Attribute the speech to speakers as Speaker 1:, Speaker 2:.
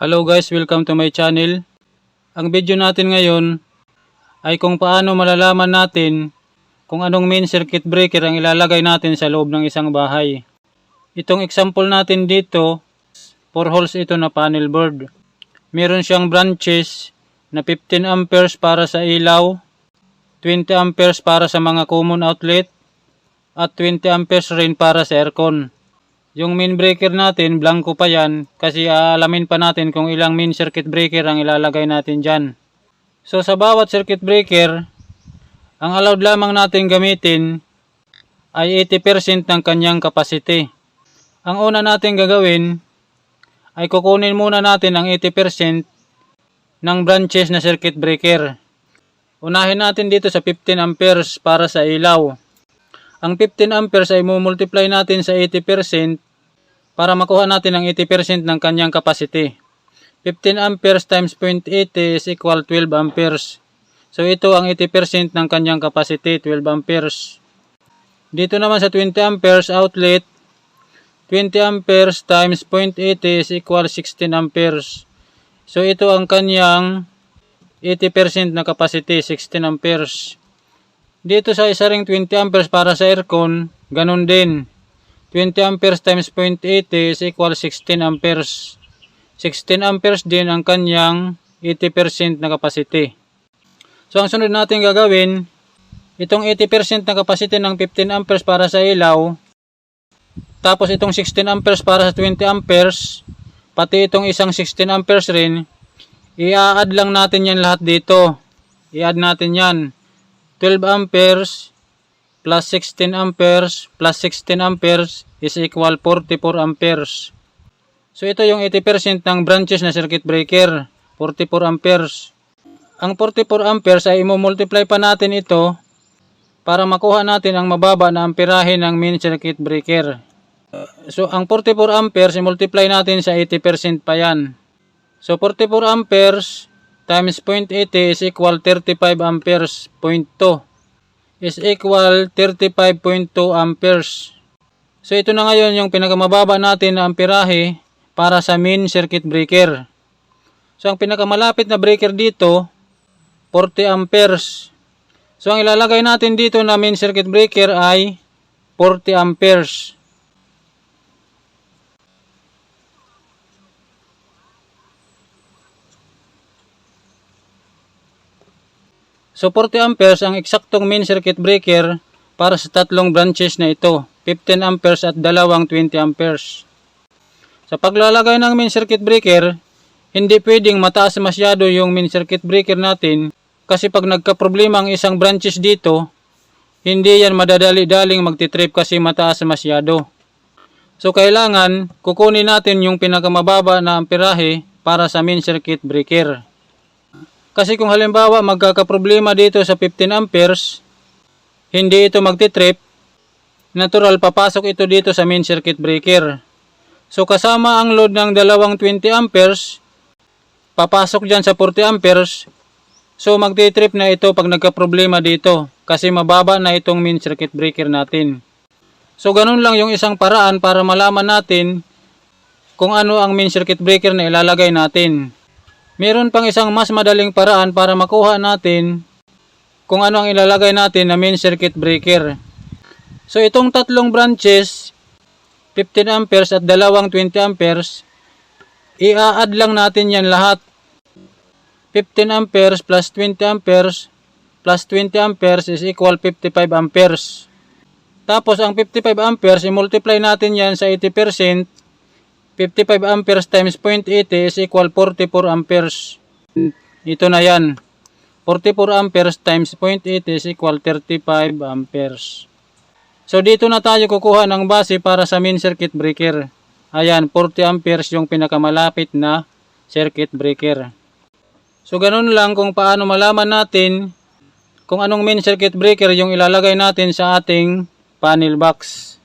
Speaker 1: Hello guys, welcome to my channel. Ang video natin ngayon ay kung paano malalaman natin kung anong main circuit breaker ang ilalagay natin sa loob ng isang bahay. Itong example natin dito, 4 holes ito na panel board. Meron siyang branches na 15 amperes para sa ilaw, 20 amperes para sa mga common outlet, at 20 amperes rin para sa aircon. Yung main breaker natin, blanco pa yan kasi aalamin pa natin kung ilang main circuit breaker ang ilalagay natin dyan. So sa bawat circuit breaker, ang allowed lamang natin gamitin ay 80% ng kanyang capacity. Ang una natin gagawin ay kukunin muna natin ang 80% ng branches na circuit breaker. Unahin natin dito sa 15 amperes para sa ilaw. Ang 15 amperes ay multiply natin sa 80% para makuha natin ang 80% ng kanyang capacity. 15 amperes times 0.80 is equal 12 amperes. So ito ang 80% ng kanyang capacity, 12 amperes. Dito naman sa 20 amperes outlet, 20 amperes times 0.80 is equal 16 amperes. So ito ang kanyang 80% na capacity, 16 amperes. Dito sa isa ring 20 amperes para sa aircon, ganun din. 20 amperes times 0.80 is equal 16 amperes. 16 amperes din ang kanyang 80% na capacity. So ang sunod natin gagawin, itong 80% na capacity ng 15 amperes para sa ilaw, tapos itong 16 amperes para sa 20 amperes, pati itong isang 16 amperes rin, i-add lang natin yan lahat dito. I-add natin yan. 12 amperes plus 16 amperes plus 16 amperes is equal 44 amperes. So ito yung 80% ng branches na circuit breaker, 44 amperes. Ang 44 amperes ay i-multiply pa natin ito para makuha natin ang mababa na amperahe ng main circuit breaker. So ang 44 amperes i-multiply natin sa 80% pa yan. So 44 amperes times 0.80 is equal 35 amperes, 0.2 is equal 35.2 amperes. So ito na ngayon yung pinakamababa natin na amperahe para sa main circuit breaker. So ang pinakamalapit na breaker dito, 40 amperes. So ang ilalagay natin dito na main circuit breaker ay 40 amperes. So 40 amperes ang eksaktong main circuit breaker para sa tatlong branches na ito, 15 amperes at dalawang 20 amperes. Sa paglalagay ng main circuit breaker, hindi pwedeng mataas masyado yung main circuit breaker natin kasi pag nagka-problema ang isang branches dito, hindi yan madadali-daling magtitrip kasi mataas masyado. So kailangan kukunin natin yung pinakamababa na amperahe para sa main circuit breaker. Kasi kung halimbawa magkakaproblema dito sa 15 amperes, hindi ito magtitrip, natural papasok ito dito sa main circuit breaker. So kasama ang load ng dalawang 20 amperes, papasok dyan sa 40 amperes, so magtitrip na ito pag nagkaproblema dito kasi mababa na itong main circuit breaker natin. So ganun lang yung isang paraan para malaman natin kung ano ang main circuit breaker na ilalagay natin. Meron pang isang mas madaling paraan para makuha natin kung ano ang ilalagay natin na main circuit breaker. So itong tatlong branches, 15 amperes at dalawang 20 amperes, i-add lang natin yan lahat. 15 amperes plus 20 amperes plus 20 amperes is equal 55 amperes. Tapos ang 55 amperes, i-multiply natin yan sa 80%, 55 amperes times 0.80 is equal 44 amperes. Ito na yan. 44 amperes times 0.80 is equal 35 amperes. So dito na tayo kukuha ng base para sa main circuit breaker. Ayan, 40 amperes yung pinakamalapit na circuit breaker. So ganun lang kung paano malaman natin kung anong main circuit breaker yung ilalagay natin sa ating panel box.